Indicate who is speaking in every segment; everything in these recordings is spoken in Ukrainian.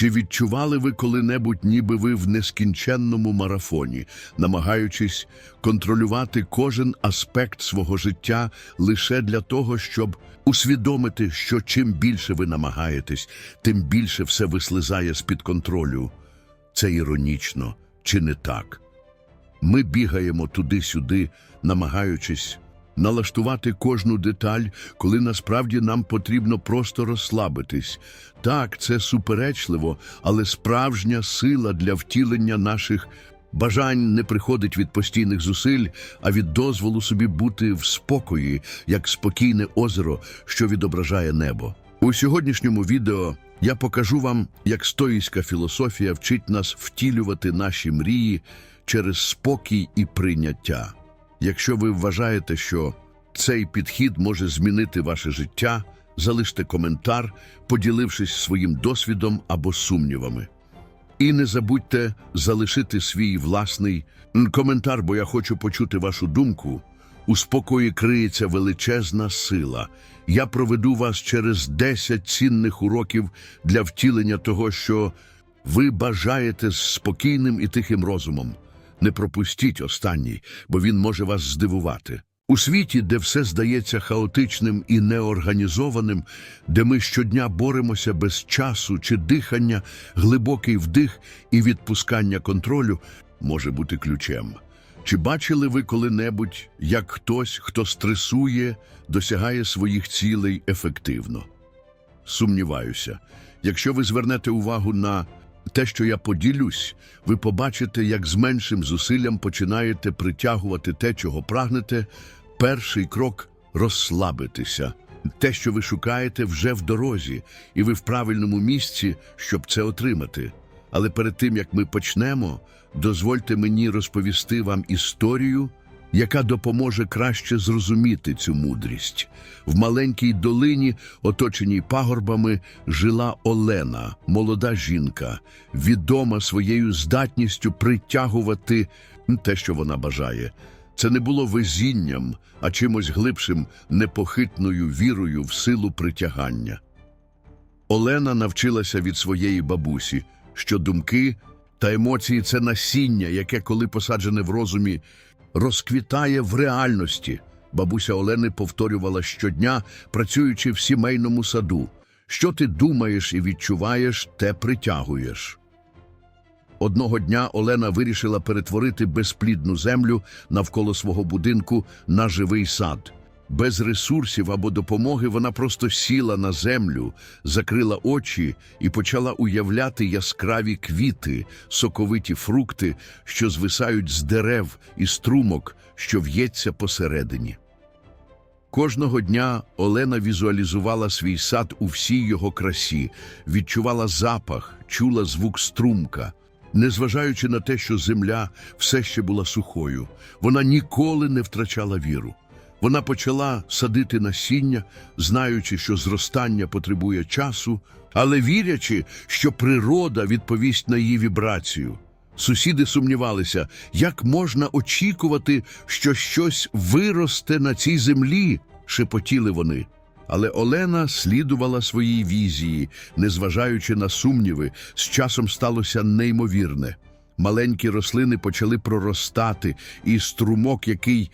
Speaker 1: Чи відчували ви коли-небудь, ніби ви в нескінченному марафоні, намагаючись контролювати кожен аспект свого життя лише для того, щоб усвідомити, що чим більше ви намагаєтесь, тим більше все вислизає з-під контролю? Це іронічно, чи не так? Ми бігаємо туди-сюди, намагаючись налаштувати кожну деталь, коли насправді нам потрібно просто розслабитись. Так, це суперечливо, але справжня сила для втілення наших бажань не приходить від постійних зусиль, а від дозволу собі бути в спокої, як спокійне озеро, що відображає небо. У сьогоднішньому відео я покажу вам, як стоїська філософія вчить нас втілювати наші мрії через спокій і прийняття. Якщо ви вважаєте, що цей підхід може змінити ваше життя, залиште коментар, поділившись своїм досвідом або сумнівами. І не забудьте залишити свій власний коментар, бо я хочу почути вашу думку. У спокої криється величезна сила. Я проведу вас через 10 цінних уроків для втілення того, що ви бажаєте з спокійним і тихим розумом. Не пропустіть останній, бо він може вас здивувати. У світі, де все здається хаотичним і неорганізованим, де ми щодня боремося без часу чи дихання, глибокий вдих і відпускання контролю може бути ключем. Чи бачили ви коли-небудь, як хтось, хто стресує, досягає своїх цілей ефективно? Сумніваюся, якщо ви звернете увагу на те, що я поділюсь, ви побачите, як з меншим зусиллям починаєте притягувати те, чого прагнете. Перший крок розслабитися. Те, що ви шукаєте, вже в дорозі, і ви в правильному місці, щоб це отримати. Але перед тим як ми почнемо, дозвольте мені розповісти вам історію, яка допоможе краще зрозуміти цю мудрість. В маленькій долині, оточеній пагорбами, жила Олена, молода жінка, відома своєю здатністю притягувати те, що вона бажає. Це не було везінням, а чимось глибшим, непохитною вірою в силу притягання. Олена навчилася від своєї бабусі, що думки та емоції це насіння, яке, коли посаджене в розумі, розквітає в реальності. Бабуся Олени повторювала щодня, працюючи в сімейному саду. Що ти думаєш і відчуваєш, те притягуєш. Одного дня Олена вирішила перетворити безплідну землю навколо свого будинку на живий сад. Без ресурсів або допомоги вона просто сіла на землю, закрила очі і почала уявляти яскраві квіти, соковиті фрукти, що звисають з дерев і струмок, що в'ється посередині. Кожного дня Олена візуалізувала свій сад у всій його красі, відчувала запах, чула звук струмка. Незважаючи на те, що земля все ще була сухою, вона ніколи не втрачала віру. Вона почала садити насіння, знаючи, що зростання потребує часу, але вірячи, що природа відповість на її вібрацію. Сусіди сумнівалися, як можна очікувати, що щось виросте на цій землі, шепотіли вони. Але Олена слідувала своїй візії, незважаючи на сумніви, з часом сталося неймовірне. Маленькі рослини почали проростати, і струмок, який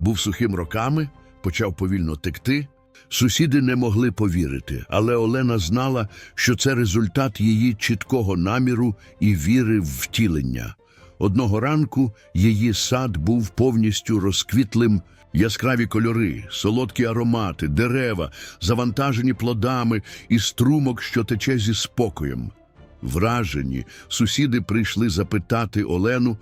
Speaker 1: був сухим роками, почав повільно текти. Сусіди не могли повірити, але Олена знала, що це результат її чіткого наміру і віри в втілення. Одного ранку її сад був повністю розквітлим, яскраві кольори, солодкі аромати, дерева, завантажені плодами і струмок, що тече зі спокоєм. Вражені, сусіди прийшли запитати Олену,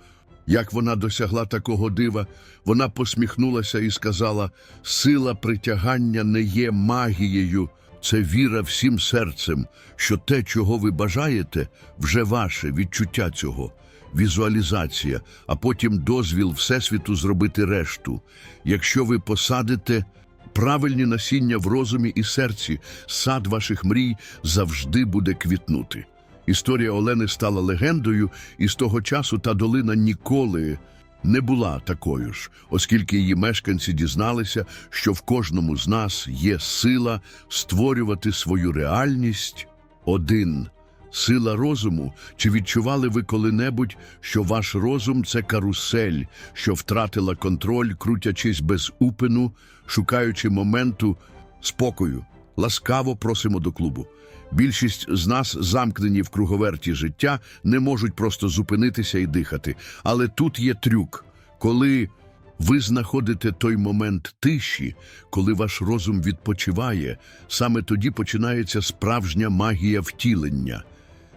Speaker 1: як вона досягла такого дива, вона посміхнулася і сказала: сила притягання не є магією, це віра всім серцем, що те, чого ви бажаєте, вже ваше відчуття цього, візуалізація, а потім дозвіл Всесвіту зробити решту. Якщо ви посадите правильні насіння в розумі і серці, сад ваших мрій завжди буде квітнути. Історія Олени стала легендою, і з того часу та долина ніколи не була такою ж, оскільки її мешканці дізналися, що в кожному з нас є сила створювати свою реальність один Сила розуму, чи відчували ви коли-небудь, що ваш розум це карусель, що втратила контроль, крутячись без упину, шукаючи моменту спокою? Ласкаво просимо до клубу. Більшість з нас, замкнені в круговерті життя, не можуть просто зупинитися і дихати. Але тут є трюк. Коли ви знаходите той момент тиші, коли ваш розум відпочиває, саме тоді починається справжня магія втілення.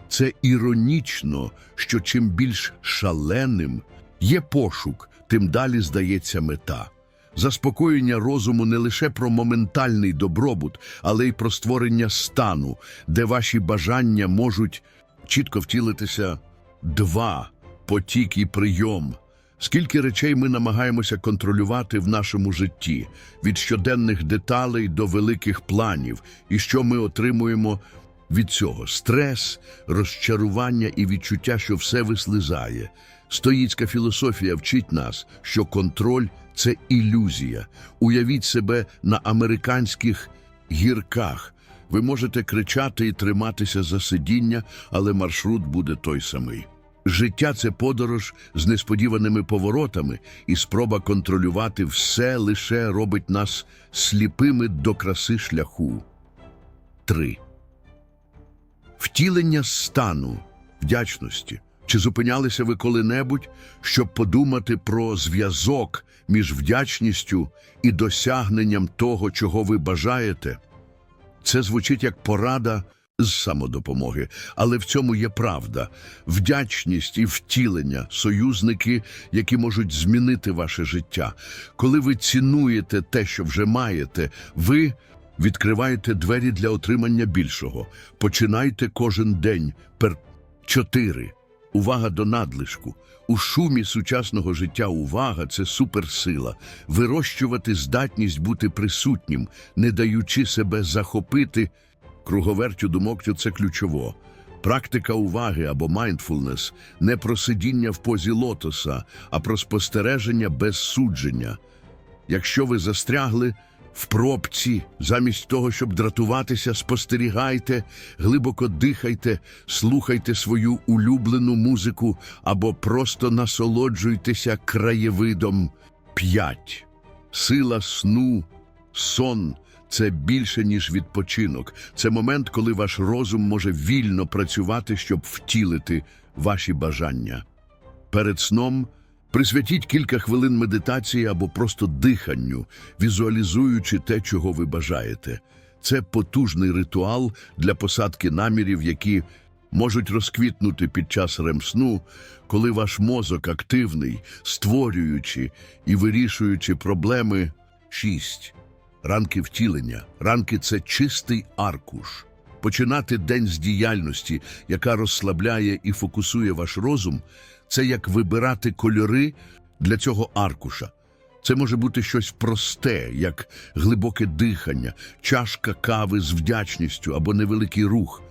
Speaker 1: Це іронічно, що чим більш шаленим є пошук, тим далі здається мета. Заспокоєння розуму не лише про моментальний добробут, але й про створення стану, де ваші бажання можуть чітко втілитися два потік і прийом. Скільки речей ми намагаємося контролювати в нашому житті, від щоденних деталей до великих планів, і що ми отримуємо від цього стрес, розчарування і відчуття, що все вислизає. Стоїцька філософія вчить нас, що контроль це ілюзія. Уявіть себе на американських гірках. Ви можете кричати і триматися за сидіння, але маршрут буде той самий. Життя це подорож з несподіваними поворотами, і спроба контролювати все лише робить нас сліпими до краси шляху. 3. Втілення стану вдячності. Чи зупинялися ви коли-небудь, щоб подумати про зв'язок між вдячністю і досягненням того, чого ви бажаєте? Це звучить як порада з самодопомоги, але в цьому є правда. Вдячність і втілення союзники, які можуть змінити ваше життя. Коли ви цінуєте те, що вже маєте, ви відкриваєте двері для отримання більшого. Починайте кожен день. Пер 4. Увага до надлишку. У шумі сучасного життя увага це суперсила. Вирощувати здатність бути присутнім, не даючи себе захопити. Круговертю думок це ключово. Практика уваги або mindfulness – не про сидіння в позі лотоса, а про спостереження без судження. Якщо ви застрягли в пробці, замість того, щоб дратуватися, спостерігайте, глибоко дихайте, слухайте свою улюблену музику або просто насолоджуйтеся краєвидом. 5. Сила сну, сон це більше, ніж відпочинок. Це момент, коли ваш розум може вільно працювати, щоб втілити ваші бажання. Перед сном присвятіть кілька хвилин медитації або просто диханню, візуалізуючи те, чого ви бажаєте. Це потужний ритуал для посадки намірів, які можуть розквітнути під час ремсну, коли ваш мозок активний, створюючи і вирішуючи проблеми. 6. Ранки втілення. Ранки це чистий аркуш. Починати день з діяльності, яка розслабляє і фокусує ваш розум, це як вибирати кольори для цього аркуша. Це може бути щось просте, як глибоке дихання, чашка кави з вдячністю або невеликий рух.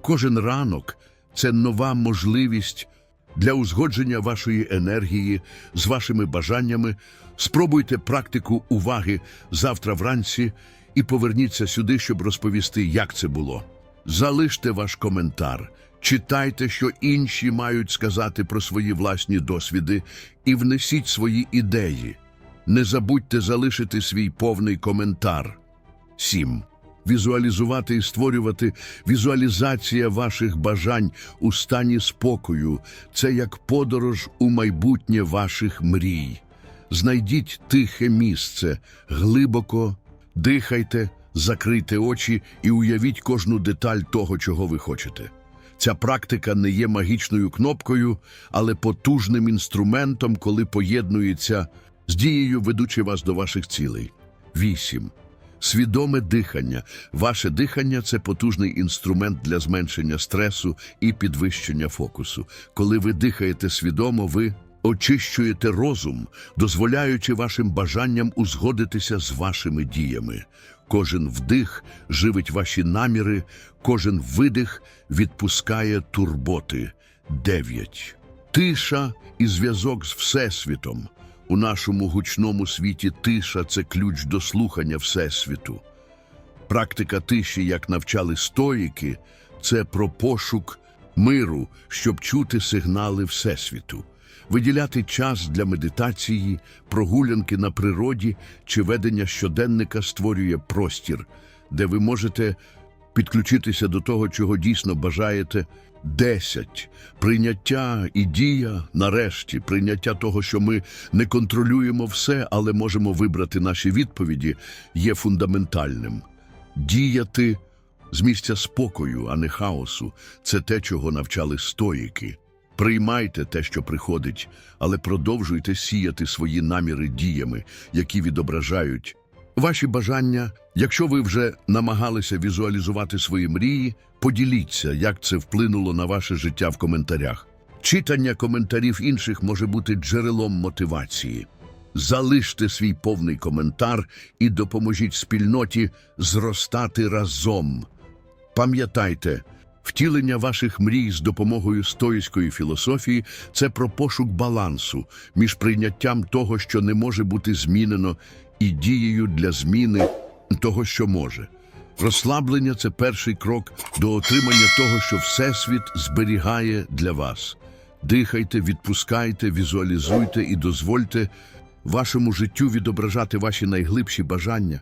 Speaker 1: Кожен ранок це нова можливість для узгодження вашої енергії з вашими бажаннями. Спробуйте практику уваги завтра вранці і поверніться сюди, щоб розповісти, як це було. Залиште ваш коментар, читайте, що інші мають сказати про свої власні досвіди, і внесіть свої ідеї. Не забудьте залишити свій повний коментар. 7. Візуалізувати і створювати візуалізація ваших бажань у стані спокою це як подорож у майбутнє ваших мрій. Знайдіть тихе місце, глибоко дихайте, закрийте очі і уявіть кожну деталь того, чого ви хочете. Ця практика не є магічною кнопкою, але потужним інструментом, коли поєднується з дією, ведучи вас до ваших цілей. 8. Свідоме дихання. Ваше дихання це потужний інструмент для зменшення стресу і підвищення фокусу. Коли ви дихаєте свідомо, ви очищуєте розум, дозволяючи вашим бажанням узгодитися з вашими діями. Кожен вдих живить ваші наміри, кожен видих відпускає турботи. 9. Тиша і зв'язок з Всесвітом. У нашому гучному світі тиша це ключ до слухання Всесвіту. Практика тиші, як навчали стоїки, це про пошук миру, щоб чути сигнали Всесвіту, виділяти час для медитації, прогулянки на природі чи ведення щоденника створює простір, де ви можете підключитися до того, чого дійсно бажаєте. Десять прийняття і дія нарешті, прийняття того, що ми не контролюємо все, але можемо вибрати наші відповіді, є фундаментальним. Діяти з місця спокою, а не хаосу це те, чого навчали стоїки. Приймайте те, що приходить, але продовжуйте сіяти свої наміри діями, які відображають ваші бажання. Якщо ви вже намагалися візуалізувати свої мрії, поділіться, як це вплинуло на ваше життя в коментарях. Читання коментарів інших може бути джерелом мотивації. Залиште свій повний коментар і допоможіть спільноті зростати разом. Пам'ятайте, втілення ваших мрій з допомогою стоїцької філософії це про пошук балансу між прийняттям того, що не може бути змінено, і дією для зміни того, що може. Розслаблення це перший крок до отримання того, що Всесвіт зберігає для вас. Дихайте, відпускайте, візуалізуйте і дозвольте вашому життю відображати ваші найглибші бажання.